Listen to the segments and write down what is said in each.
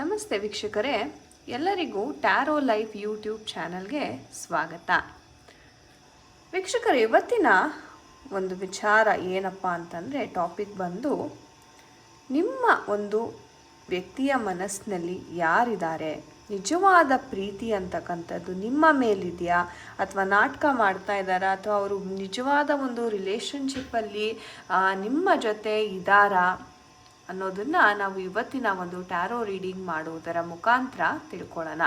ನಮಸ್ತೆ ವೀಕ್ಷಕರೇ, ಎಲ್ಲರಿಗೂ ಟ್ಯಾರೋ ಲೈಫ್ ಯೂಟ್ಯೂಬ್ ಚಾನಲ್ಗೆ ಸ್ವಾಗತ. ವೀಕ್ಷಕರು, ಇವತ್ತಿನ ಒಂದು ವಿಚಾರ ಏನಪ್ಪ ಅಂತಂದರೆ ಟಾಪಿಕ್ ಬಂದು ನಿಮ್ಮ ಒಂದು ವ್ಯಕ್ತಿಯ ಮನಸ್ಸಿನಲ್ಲಿ ಯಾರಿದ್ದಾರೆ? ನಿಜವಾದ ಪ್ರೀತಿ ಅಂತಕ್ಕಂಥದ್ದು ನಿಮ್ಮ ಮೇಲಿದೆಯಾ? ಅಥವಾ ನಾಟಕ ಮಾಡ್ತಾ ಇದ್ದಾರಾ? ಅಥವಾ ಅವರು ನಿಜವಾದ ಒಂದು ರಿಲೇಷನ್ಶಿಪ್ಪಲ್ಲಿ ನಿಮ್ಮ ಜೊತೆ ಇದ್ದಾರಾ? ಅನ್ನೋದನ್ನ ನಾವು ಇವತ್ತಿನ ಒಂದು ಟ್ಯಾರೋ ರೀಡಿಂಗ್ ಮಾಡುವುದರ ಮುಖಾಂತರ ತಿಳ್ಕೊಳ್ಳೋಣ.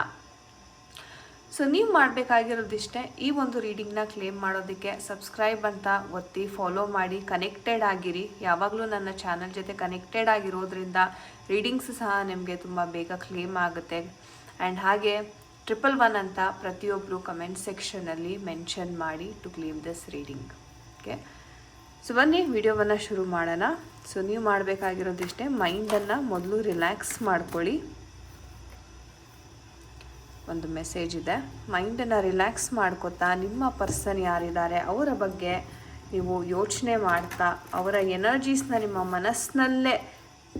ಸೊ, ನೀವು ಮಾಡಬೇಕಾಗಿರೋದಿಷ್ಟೇ ಈ ಒಂದು ರೀಡಿಂಗ್ನ ಕ್ಲೇಮ್ ಮಾಡೋದಕ್ಕೆ ಸಬ್ಸ್ಕ್ರೈಬ್ ಅಂತ ಒತ್ತಿ ಫಾಲೋ ಮಾಡಿ, ಕನೆಕ್ಟೆಡ್ ಆಗಿರಿ. ಯಾವಾಗಲೂ ನನ್ನ ಚಾನಲ್ ಜೊತೆ ಕನೆಕ್ಟೆಡ್ ಆಗಿರೋದ್ರಿಂದ ರೀಡಿಂಗ್ಸ್ ಸಹ ನಿಮಗೆ ತುಂಬ ಬೇಗ ಕ್ಲೇಮ್ ಆಗುತ್ತೆ. ಆ್ಯಂಡ್ ಹಾಗೆ ಟ್ರಿಪಲ್ ಒನ್ ಅಂತ ಪ್ರತಿಯೊಬ್ಬರು ಕಮೆಂಟ್ ಸೆಕ್ಷನಲ್ಲಿ ಮೆನ್ಷನ್ ಮಾಡಿ to claim this reading. Okay? So, ಬನ್ನಿ, ವಿಡಿಯೋವನ್ನು ಶುರು ಮಾಡೋಣ. ಸೊ ನೀವು ಮಾಡಬೇಕಾಗಿರೋದಿಷ್ಟೇ ಮೈಂಡನ್ನು ಮೊದಲು ರಿಲ್ಯಾಕ್ಸ್ ಮಾಡ್ಕೊಳ್ಳಿ. ಒಂದು ಮೆಸೇಜ್ ಇದೆ. ಮೈಂಡನ್ನು ರಿಲ್ಯಾಕ್ಸ್ ಮಾಡ್ಕೊತಾ, ನಿಮ್ಮ ಪರ್ಸನ್ ಯಾರಿದ್ದಾರೆ, ಅವರ ಬಗ್ಗೆ ನೀವು ಯೋಚನೆ ಮಾಡ್ತಾ, ಅವರ ಎನರ್ಜೀಸ್ನ ನಿಮ್ಮ ಮನಸ್ಸಿನಲ್ಲೇ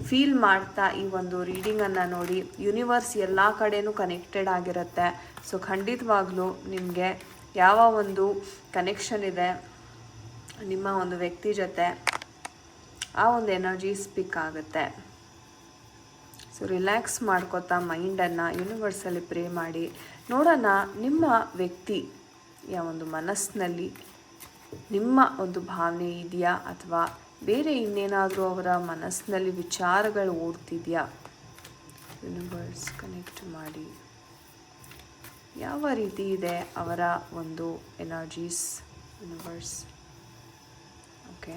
ಫೀಲ್ ಮಾಡ್ತಾ ಈ ಒಂದು ರೀಡಿಂಗನ್ನು ನೋಡಿ. ಯೂನಿವರ್ಸ್ ಎಲ್ಲ ಕಡೆಯೂ ಕನೆಕ್ಟೆಡ್ ಆಗಿರುತ್ತೆ. ಸೊ ಖಂಡಿತವಾಗ್ಲೂ ನಿಮಗೆ ಯಾವ ಒಂದು ಕನೆಕ್ಷನ್ ಇದೆ, ನಿಮ್ಮ ಒಂದು ವ್ಯಕ್ತಿ ಜೊತೆ ಆ ಒಂದು ಎನರ್ಜಿ ಸ್ಪೀಕ್ ಆಗುತ್ತೆ. ಸೊ ರಿಲ್ಯಾಕ್ಸ್ ಮಾಡ್ಕೋತಾ ಮೈಂಡನ್ನು ಯೂನಿವರ್ಸಲ್ಲಿ ಪ್ರೇ ಮಾಡಿ. ನೋಡೋಣ ನಿಮ್ಮ ವ್ಯಕ್ತಿ ಯಾವ ಒಂದು ಮನಸ್ಸಿನಲ್ಲಿ ನಿಮ್ಮ ಒಂದು ಭಾವನೆ ಇದೆಯಾ ಅಥವಾ ಬೇರೆ ಇನ್ನೇನಾದರೂ ಅವರ ಮನಸ್ಸಿನಲ್ಲಿ ವಿಚಾರಗಳು ಓಡ್ತಿದೆಯಾ? ಯೂನಿವರ್ಸ್ ಕನೆಕ್ಟ್ ಮಾಡಿ. ಯಾವ ರೀತಿ ಇದೆ ಅವರ ಒಂದು ಎನರ್ಜೀಸ್ ಯೂನಿವರ್ಸ್ ಓಕೆ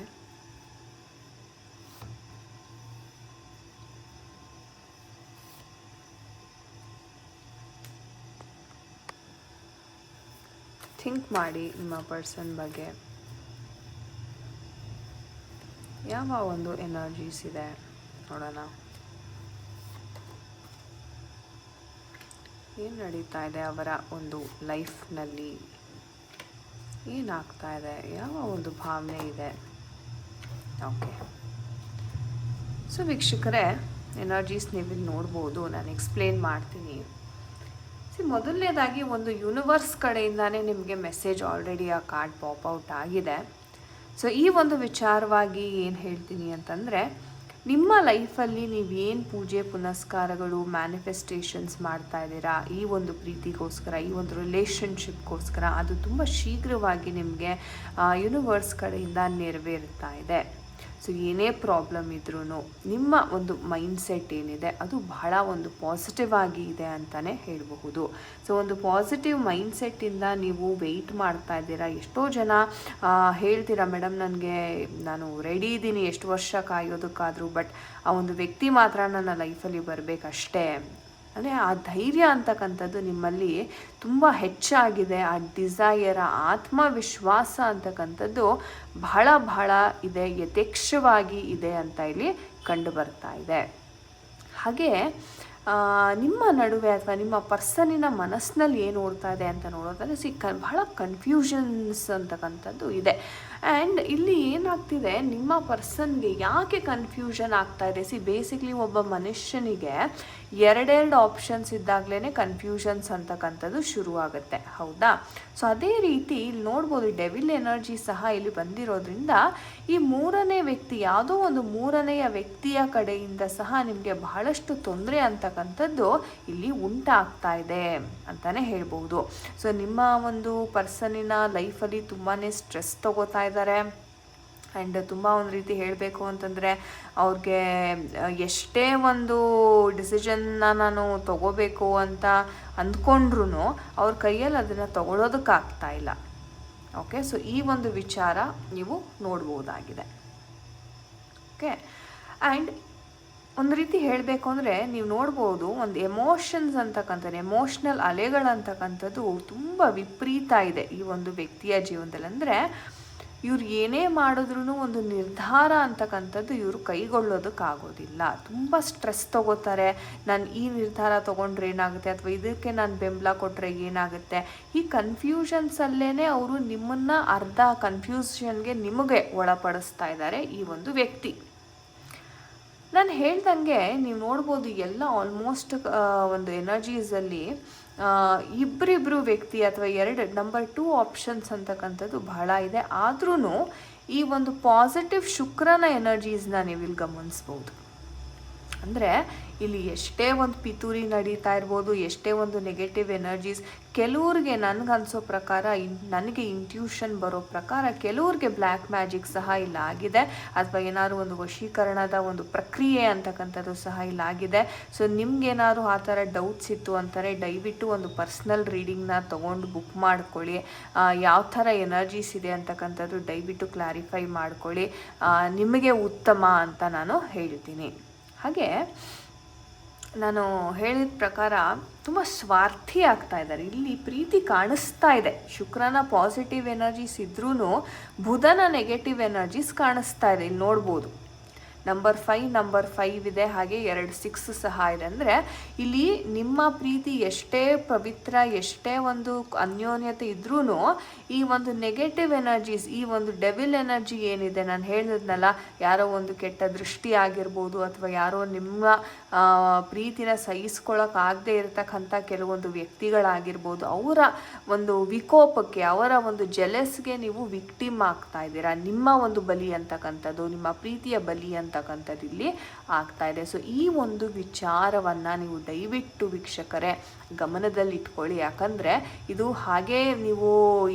ಥಿಂಕ್ ಮಾಡಿ ನಿಮ್ಮ ಪರ್ಸನ್ ಬಗ್ಗೆ. ಯಾವ ಒಂದು ಎನರ್ಜೀಸ್ ಇದೆ ನೋಡೋಣ. ಏನು ನಡೀತಾ ಇದೆ ಅವರ ಒಂದು ಲೈಫ್ನಲ್ಲಿ ಏನಾಗ್ತಾ ಇದೆ? ಯಾವ ಒಂದು ಭಾವನೆ ಇದೆ? ಓಕೆ ಸೊ ವೀಕ್ಷಕರೇ ಎನರ್ಜೀಸ್ ನೀವು ನೋಡ್ಬೋದು, ನಾನು ಎಕ್ಸ್ಪ್ಲೇನ್ ಮಾಡ್ತೀನಿ. ಸಿ ಮೊದಲನೇದಾಗಿ ಒಂದು ಯೂನಿವರ್ಸ್ ಕಡೆಯಿಂದಾನೇ ನಿಮಗೆ ಮೆಸೇಜ್ ಆಲ್ರೆಡಿ ಆ ಕಾರ್ಡ್ ಪಾಪ್ ಔಟ್ ಆಗಿದೆ. ಸೊ ಈ ಒಂದು ವಿಚಾರವಾಗಿ ಏನು ಹೇಳ್ತೀನಿ ಅಂತಂದರೆ, ನಿಮ್ಮ ಲೈಫಲ್ಲಿ ಏನು ಪೂಜೆ ಪುನಸ್ಕಾರಗಳು ಮ್ಯಾನಿಫೆಸ್ಟೇಷನ್ಸ್ ಮಾಡ್ತಾ ಇದ್ದೀರಾ, ಈ ಒಂದು ಪ್ರೀತಿಗೋಸ್ಕರ, ಈ ಒಂದು ರಿಲೇಷನ್ಶಿಪ್ಗೋಸ್ಕರ ಅದು ತುಂಬ ಶೀಘ್ರವಾಗಿ ನಿಮಗೆ ಯೂನಿವರ್ಸ್ ಕಡೆಯಿಂದ ನೆರವೇರುತ್ತಾ ಇದೆ. ಸೊ ಏನೇ ಪ್ರಾಬ್ಲಮ್ ಇದ್ರೂ ನಿಮ್ಮ ಒಂದು ಮೈಂಡ್ಸೆಟ್ ಏನಿದೆ, ಅದು ಬಹಳ ಒಂದು ಪಾಸಿಟಿವ್ ಆಗಿ ಇದೆ ಅಂತಲೇ ಹೇಳಬಹುದು. ಸೊ ಒಂದು ಪಾಸಿಟಿವ್ ಮೈಂಡ್ಸೆಟ್ಟಿಂದ ನೀವು ವೆಯ್ಟ್ ಮಾಡ್ತಾ ಇದ್ದೀರಾ? ಎಷ್ಟೋ ಜನ ಹೇಳ್ತೀರಾ ಮೇಡಮ್ ನನಗೆ ನಾನು ರೆಡಿ ಇದ್ದೀನಿ, ಎಷ್ಟು ವರ್ಷ ಕಾಯೋದಕ್ಕಾದರೂ ಬಟ್ ಆ ಒಂದು ವ್ಯಕ್ತಿ ಮಾತ್ರ ನನ್ನ ಲೈಫಲ್ಲಿ ಬರಬೇಕಷ್ಟೇ. ಅಂದರೆ ಆ ಧೈರ್ಯ ಅಂತಕ್ಕಂಥದ್ದು ನಿಮ್ಮಲ್ಲಿ ತುಂಬ ಹೆಚ್ಚಾಗಿದೆ. ಆ ಡಿಸೈರ್ ಆ ಆತ್ಮವಿಶ್ವಾಸ ಅಂತಕ್ಕಂಥದ್ದು ಬಹಳ ಬಹಳ ಇದೆ, ಯಥೇಕ್ಷವಾಗಿ ಇದೆ ಅಂತ ಇಲ್ಲಿ ಕಂಡು ಬರ್ತಾ ಇದೆ. ಹಾಗೆ ನಿಮ್ಮ ನಡುವೆ ಅಥವಾ ನಿಮ್ಮ ಪರ್ಸನಿನ ಮನಸ್ಸಿನಲ್ಲಿ ಏನು ಓಡ್ತಾ ಇದೆ ಅಂತ ನೋಡೋದಾದ್ರೆ ಸಿ ಕ, ಬಹಳ ಕನ್ಫ್ಯೂಷನ್ಸ್ ಅಂತಕ್ಕಂಥದ್ದು ಇದೆ. ಆ್ಯಂಡ್ ಇಲ್ಲಿ ಏನಾಗ್ತಿದೆ, ನಿಮ್ಮ ಪರ್ಸನ್ಗೆ ಯಾಕೆ ಕನ್ಫ್ಯೂಷನ್ ಆಗ್ತಾ ಇದೆ? ಸಿ ಬೇಸಿಕ್ಲಿ ಒಬ್ಬ ಮನುಷ್ಯನಿಗೆ ಎರಡೆರಡು ಆಪ್ಷನ್ಸ್ ಇದ್ದಾಗಲೇ ಕನ್ಫ್ಯೂಷನ್ಸ್ ಅಂತಕ್ಕಂಥದ್ದು ಶುರುವಾಗುತ್ತೆ. ಹೌದಾ? ಸೊ ಅದೇ ರೀತಿ ಇಲ್ಲಿ ನೋಡ್ಬೋದು ಡೆವಿಲ್ ಎನರ್ಜಿ ಸಹ ಇಲ್ಲಿ ಬಂದಿರೋದ್ರಿಂದ ಈ ಮೂರನೇ ವ್ಯಕ್ತಿ, ಯಾವುದೋ ಒಂದು ಮೂರನೆಯ ವ್ಯಕ್ತಿಯ ಕಡೆಯಿಂದ ಸಹ ನಿಮಗೆ ಬಹಳಷ್ಟು ತೊಂದರೆ ಅಂತಕ್ಕಂಥದ್ದು ಇಲ್ಲಿ ಉಂಟಾಗ್ತಾ ಇದೆ ಅಂತಲೇ ಹೇಳ್ಬೋದು. ಸೊ ನಿಮ್ಮ ಒಂದು ಪರ್ಸನಿನ ಲೈಫಲ್ಲಿ ತುಂಬಾ ಸ್ಟ್ರೆಸ್ ತಗೋತಾ ಇದ್ದಾರೆ. ಆ್ಯಂಡ್ ತುಂಬ ಒಂದು ರೀತಿ ಹೇಳಬೇಕು ಅಂತಂದರೆ ಅವ್ರಿಗೆ ಎಷ್ಟೇ ಒಂದು ಡಿಸಿಷನ್ನ ನಾನು ತಗೋಬೇಕು ಅಂತ ಅಂದ್ಕೊಂಡ್ರೂ ಅವ್ರ ಕೈಯಲ್ಲಿ ಅದನ್ನು ತಗೊಳ್ಳೋದಕ್ಕಾಗ್ತಾ ಇಲ್ಲ. ಓಕೆ ಸೊ ಈ ಒಂದು ವಿಚಾರ ನೀವು ನೋಡ್ಬೋದಾಗಿದೆ. ಓಕೆ ಆ್ಯಂಡ್ ಒಂದು ರೀತಿ ಹೇಳಬೇಕು ಅಂದರೆ ನೀವು ನೋಡ್ಬೋದು ಒಂದು ಎಮೋಷನ್ಸ್ ಅಂತಕ್ಕಂಥದ್ದು ಎಮೋಷ್ನಲ್ ಅಲೆಗಳಂತಕ್ಕಂಥದ್ದು ತುಂಬ ವಿಪರೀತ ಇದೆ ಈ ಒಂದು ವ್ಯಕ್ತಿಯ ಜೀವನದಲ್ಲಿ. ಅಂದರೆ ಇವ್ರು ಏನೇ ಮಾಡಿದ್ರೂ ಒಂದು ನಿರ್ಧಾರ ಅಂತಕ್ಕಂಥದ್ದು ಇವರು ಕೈಗೊಳ್ಳೋದಕ್ಕಾಗೋದಿಲ್ಲ. ತುಂಬ ಸ್ಟ್ರೆಸ್ ತಗೋತಾರೆ. ನಾನು ಈ ನಿರ್ಧಾರ ತೊಗೊಂಡ್ರೆ ಏನಾಗುತ್ತೆ? ಅಥವಾ ಇದಕ್ಕೆ ನಾನು ಬೆಂಬಲ ಕೊಟ್ಟರೆ ಏನಾಗುತ್ತೆ? ಈ ಕನ್ಫ್ಯೂಷನ್ಸಲ್ಲೇ ಅವರು ನಿಮ್ಮನ್ನು ಅರ್ಧ ಕನ್ಫ್ಯೂಷನ್ಗೆ ನಿಮಗೆ ಒಳಪಡಿಸ್ತಾ ಇದ್ದಾರೆ ಈ ಒಂದು ವ್ಯಕ್ತಿ. ನಾನು ಹೇಳ್ದಂಗೆ ನೀವು ನೋಡ್ಬೋದು ಎಲ್ಲ ಆಲ್ಮೋಸ್ಟ್ ಒಂದು ಎನರ್ಜೀಸಲ್ಲಿ ಇಬ್ಬರಿಬ್ಬರು ವ್ಯಕ್ತಿ ಅಥವಾ ಎರಡು ನಂಬರ್ ಟೂ ಆಪ್ಷನ್ಸ್ ಅಂತಕ್ಕಂಥದ್ದು ಬಹಳ ಇದೆ. ಆದ್ರೂ ಈ ಒಂದು ಪಾಸಿಟಿವ್ ಶುಕ್ರನ ಎನರ್ಜೀಸ್ನ ನೀವು ಇಲ್ಲಿ ಗಮನಿಸ್ಬೋದು. ಅಂದರೆ ಇಲ್ಲಿ ಎಷ್ಟೇ ಒಂದು ಪಿತೂರಿ ನಡೀತಾ ಇರ್ಬೋದು, ಎಷ್ಟೇ ಒಂದು ನೆಗೆಟಿವ್ ಎನರ್ಜೀಸ್ ಕೆಲವ್ರಿಗೆ ನನಗೆ ಅನಿಸೋ ಪ್ರಕಾರ ಇನ್, ನನಗೆ ಇಂಟ್ಯೂಷನ್ ಬರೋ ಪ್ರಕಾರ ಕೆಲವ್ರಿಗೆ ಬ್ಲ್ಯಾಕ್ ಮ್ಯಾಜಿಕ್ ಸಹ ಇಲ್ಲ ಆಗಿದೆ. ಅಥವಾ ಏನಾದ್ರು ಒಂದು ವಶೀಕರಣದ ಒಂದು ಪ್ರಕ್ರಿಯೆ ಅಂತಕ್ಕಂಥದ್ದು ಸಹ ಇಲ್ಲ ಆಗಿದೆ. ಸೊ ನಿಮ್ಗೇನಾದ್ರು ಆ ಥರ ಡೌಟ್ಸ್ ಇತ್ತು ಅಂತಾರೆ ದಯವಿಟ್ಟು ಒಂದು ಪರ್ಸ್ನಲ್ ರೀಡಿಂಗ್ನ ತೊಗೊಂಡು ಬುಕ್ ಮಾಡ್ಕೊಳ್ಳಿ. ಯಾವ ಥರ ಎನರ್ಜೀಸ್ ಇದೆ ಅಂತಕ್ಕಂಥದ್ದು ದಯವಿಟ್ಟು ಕ್ಲಾರಿಫೈ ಮಾಡ್ಕೊಳ್ಳಿ. ನಿಮಗೆ ಉತ್ತಮ ಅಂತ ನಾನು ಹೇಳ್ತೀನಿ. ಹಾಗೆ ನಾನು ಹೇಳಿದ ಪ್ರಕಾರ ತುಂಬ ಸ್ವಾರ್ಥಿ ಆಗ್ತಾ ಇದ್ದಾರೆ. ಇಲ್ಲಿ ಪ್ರೀತಿ ಕಾಣಿಸ್ತಾ ಇದೆ. ಶುಕ್ರನ ಪಾಸಿಟಿವ್ ಎನರ್ಜೀಸ್ ಇದ್ರೂ ಬುಧನ ನೆಗೆಟಿವ್ ಎನರ್ಜೀಸ್ ಕಾಣಿಸ್ತಾ ಇದೆ. ಇಲ್ಲಿ ನೋಡ್ಬೋದು. ನಂಬರ್ ಫೈವ್ ನಂಬರ್ ಫೈವ್ ಇದೆ, ಹಾಗೆ ಎರಡು ಸಿಕ್ಸ್ ಸಹ ಇದೆ. ಅಂದರೆ ಇಲ್ಲಿ ನಿಮ್ಮ ಪ್ರೀತಿ ಎಷ್ಟೇ ಪವಿತ್ರ, ಎಷ್ಟೇ ಒಂದು ಅನ್ಯೋನ್ಯತೆ ಇದ್ರೂ ಈ ಒಂದು ನೆಗೆಟಿವ್ ಎನರ್ಜೀಸ್ ಈ ಒಂದು ಡೆವಿಲ್ ಎನರ್ಜಿ ಏನಿದೆ, ನಾನು ಹೇಳಿದ್ನಲ್ಲ ಯಾರೋ ಒಂದು ಕೆಟ್ಟ ದೃಷ್ಟಿ ಆಗಿರ್ಬೋದು ಅಥವಾ ಯಾರೋ ನಿಮ್ಮ ಪ್ರೀತಿನ ಸಹಿಸ್ಕೊಳ್ಳೋಕ್ಕಾಗದೇ ಇರತಕ್ಕಂಥ ಕೆಲವೊಂದು ವ್ಯಕ್ತಿಗಳಾಗಿರ್ಬೋದು, ಅವರ ಒಂದು ವಿಕೋಪಕ್ಕೆ, ಅವರ ಒಂದು ಜೆಲೆಸ್ಗೆ ನೀವು ವಿಕ್ಟಿಮ್ ಆಗ್ತಾ ಇದ್ದೀರಾ? ನಿಮ್ಮ ಒಂದು ಬಲಿ ಅಂತಕ್ಕಂಥದ್ದು, ನಿಮ್ಮ ಪ್ರೀತಿಯ ಬಲಿ ಅಂತಕ್ಕಂಥದ್ದು ಇಲ್ಲಿ ಆಗ್ತಾ ಇದೆ. ಸೊ ಈ ಒಂದು ವಿಚಾರವನ್ನು ನೀವು ದಯವಿಟ್ಟು ವೀಕ್ಷಕರೇ ಗಮನದಲ್ಲಿ ಇಟ್ಕೊಳ್ಳಿ ಯಾಕಂದರೆ ಇದು ಹಾಗೇ ನೀವು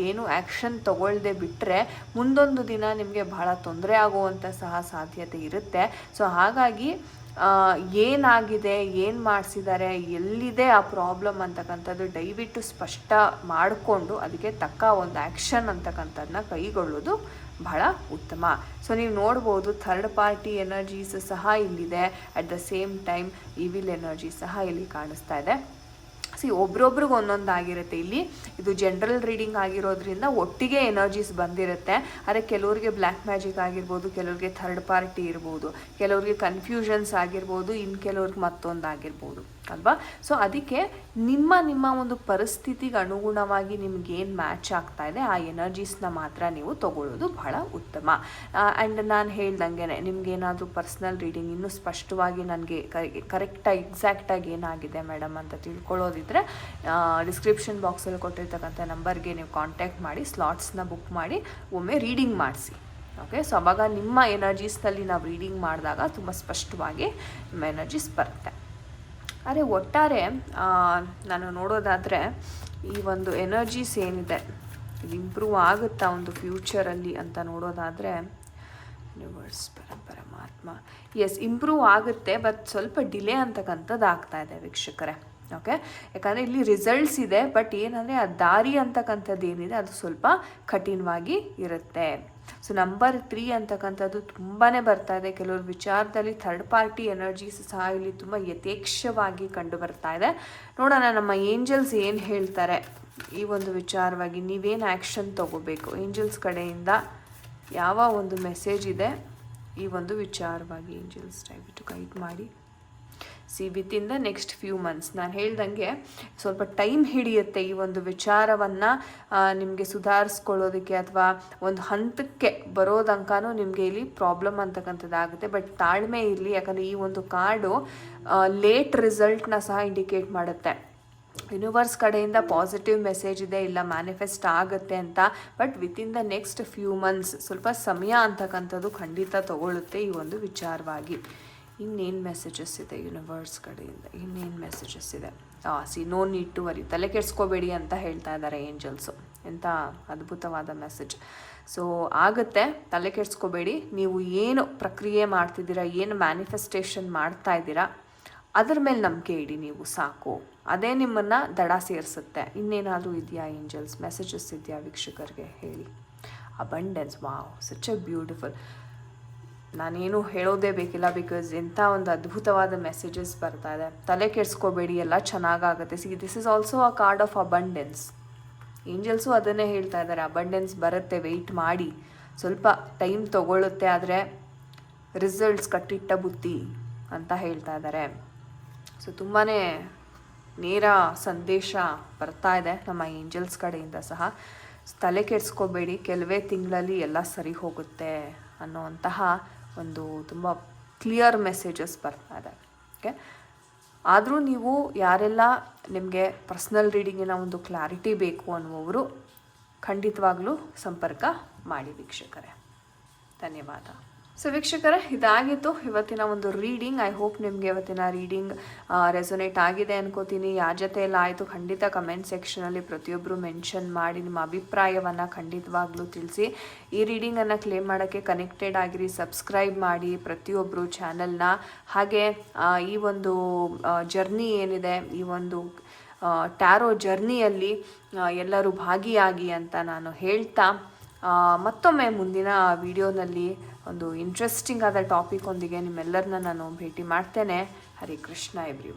ಏನು ಆ್ಯಕ್ಷನ್ ತಗೊಳ್ಳದೆ ಬಿಟ್ಟರೆ ಮುಂದೊಂದು ದಿನ ನಿಮಗೆ ಬಹಳ ತೊಂದರೆ ಆಗುವಂಥ ಸಹ ಸಾಧ್ಯತೆ ಇರುತ್ತೆ. ಸೊ ಹಾಗಾಗಿ ಏನಾಗಿದೆ, ಏನು ಮಾಡಿಸಿದ್ದಾರೆ ಎಲ್ಲಿದೆ ಆ ಪ್ರಾಬ್ಲಮ್ ಅಂತಕ್ಕಂಥದ್ದು ದಯವಿಟ್ಟು ಸ್ಪಷ್ಟ ಮಾಡಿಕೊಂಡು ಅದಕ್ಕೆ ತಕ್ಕ ಒಂದು ಆ್ಯಕ್ಷನ್ ಅಂತಕ್ಕಂಥದ್ದನ್ನ ಕೈಗೊಳ್ಳೋದು ಬಹಳ ಉತ್ತಮ. ಸೊ ನೀವು ನೋಡ್ಬೋದು ಥರ್ಡ್ ಪಾರ್ಟಿ ಎನರ್ಜೀಸ್ ಸಹ ಇಲ್ಲಿದೆ. At the same time evil energy ಸಹ ಇಲ್ಲಿ ಕಾಣಿಸ್ತಾ ಇದೆ. ಸಿ ಒಬ್ರೊಬ್ರಿಗೆ ಒಂದೊಂದಾಗಿರುತ್ತೆ. ಇಲ್ಲಿ ಇದು ಜನರಲ್ ರೀಡಿಂಗ್ ಆಗಿರೋದ್ರಿಂದ ಒಟ್ಟಿಗೆ ಎನರ್ಜೀಸ್ ಬಂದಿರುತ್ತೆ. ಆದರೆ ಕೆಲವ್ರಿಗೆ ಬ್ಲ್ಯಾಕ್ ಮ್ಯಾಜಿಕ್ ಆಗಿರ್ಬೋದು, ಕೆಲವ್ರಿಗೆ ಥರ್ಡ್ ಪಾರ್ಟಿ ಇರ್ಬೋದು, ಕೆಲವ್ರಿಗೆ ಕನ್ಫ್ಯೂಷನ್ಸ್ ಆಗಿರ್ಬೋದು ಇನ್ನು ಕೆಲವ್ರಿಗೆ ಮತ್ತೊಂದು ಆಗಿರ್ಬೋದು ಅಲ್ವಾ? ಸೊ ಅದಕ್ಕೆ ನಿಮ್ಮ ನಿಮ್ಮ ಒಂದು ಪರಿಸ್ಥಿತಿಗೆ ಅನುಗುಣವಾಗಿ ನಿಮ್ಗೆ ಏನು ಮ್ಯಾಚ್ ಆಗ್ತಾ ಇದೆ, ಆ ಎನರ್ಜೀಸ್ನ ಮಾತ್ರ ನೀವು ತಗೊಳ್ಳೋದು ಬಹಳ ಉತ್ತಮ. ಆ್ಯಂಡ್ ನಾನು ಹೇಳ್ದಂಗೆ ನಿಮ್ಗೇನಾದರೂ ಪರ್ಸ್ನಲ್ ರೀಡಿಂಗ್ ಇನ್ನೂ ಸ್ಪಷ್ಟವಾಗಿ ನನಗೆ ಕರೆಕ್ಟಾಗಿ ಎಕ್ಸಾಕ್ಟಾಗಿ ಏನಾಗಿದೆ ಮೇಡಮ್ ಅಂತ ತಿಳ್ಕೊಳ್ಳೋದಿದ್ರೆ ಡಿಸ್ಕ್ರಿಪ್ಷನ್ ಬಾಕ್ಸಲ್ಲಿ ಕೊಟ್ಟಿರ್ತಕ್ಕಂಥ ನಂಬರ್ಗೆ ನೀವು ಕಾಂಟ್ಯಾಕ್ಟ್ ಮಾಡಿ ಸ್ಲಾಟ್ಸ್ನ ಬುಕ್ ಮಾಡಿ, ಒಮ್ಮೆ ರೀಡಿಂಗ್ ಮಾಡಿಸಿ. ಓಕೆ ಸೊ ಅವಾಗ ನಿಮ್ಮ ಎನರ್ಜೀಸ್ನಲ್ಲಿ ನಾವು ರೀಡಿಂಗ್ ಮಾಡಿದಾಗ ತುಂಬ ಸ್ಪಷ್ಟವಾಗಿ ನಿಮ್ಮ ಎನರ್ಜೀಸ್ ಬರುತ್ತೆ. ಆದರೆ ಒಟ್ಟಾರೆ ನಾನು ನೋಡೋದಾದರೆ ಈ ಒಂದು ಎನರ್ಜೀಸ್ ಏನಿದೆ, ಇದು ಇಂಪ್ರೂವ್ ಆಗುತ್ತಾ ಒಂದು ಫ್ಯೂಚರಲ್ಲಿ ಅಂತ ನೋಡೋದಾದರೆ ಯೂನಿವರ್ಸ್ ಪರ ಪರಮಾತ್ಮ. ಎಸ್ ಇಂಪ್ರೂವ್ ಆಗುತ್ತೆ ಬಟ್ ಸ್ವಲ್ಪ ಡಿಲೇ ಅಂತಕ್ಕಂಥದ್ದು ಆಗ್ತಾ ಇದೆ ವೀಕ್ಷಕರೇ. ಓಕೆ ಯಾಕಂದರೆ ಇಲ್ಲಿ ರಿಸಲ್ಟ್ಸ್ ಇದೆ ಬಟ್ ಏನಂದರೆ ಆ ದಾರಿ ಅಂತಕ್ಕಂಥದ್ದು ಏನಿದೆ, ಅದು ಸ್ವಲ್ಪ ಕಠಿಣವಾಗಿ ಇರುತ್ತೆ. ಸೊ ನಂಬರ್ ತ್ರೀ ಅಂತಕ್ಕಂಥದ್ದು ತುಂಬಾ ಬರ್ತಾ ಇದೆ. ಕೆಲವರು ವಿಚಾರದಲ್ಲಿ ಥರ್ಡ್ ಪಾರ್ಟಿ ಎನರ್ಜೀಸ್ ಸಹ ಇಲ್ಲಿ ತುಂಬ ಯಥೇಕ್ಷವಾಗಿ ಕಂಡು ಬರ್ತಾ ಇದೆ. ನೋಡೋಣ, ನಮ್ಮ ಏಂಜಲ್ಸ್ ಏನು ಹೇಳ್ತಾರೆ? ಈ ಒಂದು ವಿಚಾರವಾಗಿ ನೀವೇನು ಆ್ಯಕ್ಷನ್ ತಗೋಬೇಕು? ಏಂಜಲ್ಸ್ ಕಡೆಯಿಂದ ಯಾವ ಒಂದು ಮೆಸೇಜ್ ಇದೆ? ಈ ಒಂದು ವಿಚಾರವಾಗಿ ಏಂಜಲ್ಸ್ ದಯವಿಟ್ಟು ಗೈಡ್ ಮಾಡಿ. See within the next few months ನಾನು ಹೇಳ್ದಂಗೆ ಸ್ವಲ್ಪ ಟೈಮ್ ಹಿಡಿಯುತ್ತೆ ಈ ಒಂದು ವಿಚಾರವನ್ನು ನಿಮಗೆ ಸುಧಾರಿಸ್ಕೊಳ್ಳೋದಕ್ಕೆ ಅಥವಾ ಒಂದು ಹಂತಕ್ಕೆ ಬರೋದಂಕನೂ ನಿಮಗೆ ಇಲ್ಲಿ ಪ್ರಾಬ್ಲಮ್ ಅಂತಕ್ಕಂಥದ್ದಾಗುತ್ತೆ. ಬಟ್ ತಾಳ್ಮೆ ಇರಲಿ, ಯಾಕಂದರೆ ಈ ಒಂದು ಕಾರ್ಡು ಲೇಟ್ ರಿಸಲ್ಟ್ನ ಸಹ ಇಂಡಿಕೇಟ್ ಮಾಡುತ್ತೆ. ಯೂನಿವರ್ಸ್ ಕಡೆಯಿಂದ ಪಾಸಿಟಿವ್ ಮೆಸೇಜ್ ಇದೆ, ಇಲ್ಲ ಮ್ಯಾನಿಫೆಸ್ಟ್ ಆಗುತ್ತೆ ಅಂತ. But within the next few months ಸ್ವಲ್ಪ ಸಮಯ ಅಂತಕ್ಕಂಥದ್ದು ಖಂಡಿತ ತಗೊಳ್ಳುತ್ತೆ ಈ ಒಂದು ವಿಚಾರವಾಗಿ. ಇನ್ನೇನು ಮೆಸೇಜಸ್ ಇದೆ ಯೂನಿವರ್ಸ್ ಕಡೆಯಿಂದ? ಇನ್ನೇನು ಮೆಸೇಜಸ್ ಇದೆ? See no need to worry ತಲೆ ಕೆಡಿಸ್ಕೋಬೇಡಿ ಅಂತ ಹೇಳ್ತಾ ಇದ್ದಾರೆ ಏಂಜಲ್ಸು ಎಂಥ ಅದ್ಭುತವಾದ ಮೆಸೇಜ್ ಸೊ ಆಗುತ್ತೆ, ತಲೆ ಕೆಡಿಸ್ಕೋಬೇಡಿ. ನೀವು ಏನು ಪ್ರಕ್ರಿಯೆ ಮಾಡ್ತಿದ್ದೀರಾ, ಏನು ಮ್ಯಾನಿಫೆಸ್ಟೇಷನ್ ಮಾಡ್ತಾ ಇದ್ದೀರಾ, ಅದ್ರ ಮೇಲೆ ನಂಬಿಕೆ ಇಡಿ ನೀವು, ಸಾಕು. ಅದೇ ನಿಮ್ಮನ್ನು ದಡ ಸೇರಿಸುತ್ತೆ. ಇನ್ನೇನಾದರೂ ಇದೆಯಾ ಏಂಜಲ್ಸ್ ಮೆಸೇಜಸ್ ಇದೆಯಾ ವೀಕ್ಷಕರಿಗೆ ಹೇಳಿ. Abundance wow such a beautiful ನಾನೇನು ಹೇಳೋದೇ ಬೇಕಿಲ್ಲ ಬಿಕಾಸ್ ಇಂಥ ಒಂದು ಅದ್ಭುತವಾದ ಮೆಸೇಜಸ್ ಬರ್ತಾ ಇದೆ. ತಲೆ ಕೆಡಿಸ್ಕೋಬೇಡಿ, ಎಲ್ಲ ಚೆನ್ನಾಗಾಗುತ್ತೆ. See this is also a card of abundance angels ಅದನ್ನೇ ಹೇಳ್ತಾ ಇದ್ದಾರೆ ಅಬಂಡೆನ್ಸ್ ಬರುತ್ತೆ ವೆಯ್ಟ್ ಮಾಡಿ. ಸ್ವಲ್ಪ ಟೈಮ್ ತಗೊಳ್ಳುತ್ತೆ ಆದರೆ ರಿಸಲ್ಟ್ಸ್ ಕಟ್ಟಿಟ್ಟ ಬುತ್ತಿ ಅಂತ ಹೇಳ್ತಾ ಇದ್ದಾರೆ ಸೊ ತುಂಬಾ ನೇರ ಸಂದೇಶ ಬರ್ತಾ ಇದೆ ನಮ್ಮ ಏಂಜಲ್ಸ್ ಕಡೆಯಿಂದ ಸಹ. ತಲೆ ಕೆಡಿಸ್ಕೋಬೇಡಿ, ಕೆಲವೇ ತಿಂಗಳಲ್ಲಿ ಎಲ್ಲ ಸರಿ ಹೋಗುತ್ತೆ ಅನ್ನೋವಂತಹ ಒಂದು ತುಂಬ ಕ್ಲಿಯರ್ ಮೆಸೇಜಸ್ ಬರ್ತಾ ಇದೆ. ಓಕೆ ಆದರೂ ನೀವು ಯಾರೆಲ್ಲ ನಿಮಗೆ ಪರ್ಸ್ನಲ್ ರೀಡಿಂಗಿನ ಒಂದು ಕ್ಲಾರಿಟಿ ಬೇಕು ಅನ್ನುವವರು ಖಂಡಿತವಾಗ್ಲೂ ಸಂಪರ್ಕ ಮಾಡಿ ವೀಕ್ಷಕರೇ. ಧನ್ಯವಾದ. ಸೊ ವೀಕ್ಷಕರೇ, ಇದಾಗಿತ್ತು ಇವತ್ತಿನ ಒಂದು ರೀಡಿಂಗ್ ಐ ಹೋಪ್ ನಿಮಗೆ ಇವತ್ತಿನ ರೀಡಿಂಗ್ ರೆಸೊನೇಟ್ ಆಗಿದೆ ಅನ್ಕೋತೀನಿ. ಯಾರ ಜೊತೆ ಎಲ್ಲ ಆಯಿತು, ಖಂಡಿತ ಕಮೆಂಟ್ ಸೆಕ್ಷನಲ್ಲಿ ಪ್ರತಿಯೊಬ್ಬರು ಮೆನ್ಷನ್ ಮಾಡಿ ನಿಮ್ಮ ಅಭಿಪ್ರಾಯವನ್ನು ಖಂಡಿತವಾಗ್ಲೂ ತಿಳಿಸಿ. ಈ ರೀಡಿಂಗನ್ನು ಕ್ಲೇಮ್ ಮಾಡೋಕ್ಕೆ ಕನೆಕ್ಟೆಡ್ ಆಗಿರಿ ಸಬ್ಸ್ಕ್ರೈಬ್ ಮಾಡಿ ಪ್ರತಿಯೊಬ್ಬರು ಚಾನಲ್ನ ಹಾಗೆ ಈ ಒಂದು ಜರ್ನಿ ಏನಿದೆ, ಈ ಒಂದು ಟ್ಯಾರೋ ಜರ್ನಿಯಲ್ಲಿ ಎಲ್ಲರೂ ಭಾಗಿಯಾಗಿ ಅಂತ ನಾನು ಹೇಳ್ತಾ ಮತ್ತೊಮ್ಮೆ ಮುಂದಿನ ವಿಡಿಯೋನಲ್ಲಿ ಒಂದು ಇಂಟ್ರೆಸ್ಟಿಂಗ್ ಆದ ಟಾಪಿಕ್ ಒಂದಿಗೆ ನಿಮ್ಮೆಲ್ಲರನ್ನ ನಾನು ಭೇಟಿ ಮಾಡ್ತೇನೆ. ಹರಿ ಕೃಷ್ಣ ಎವ್ರಿ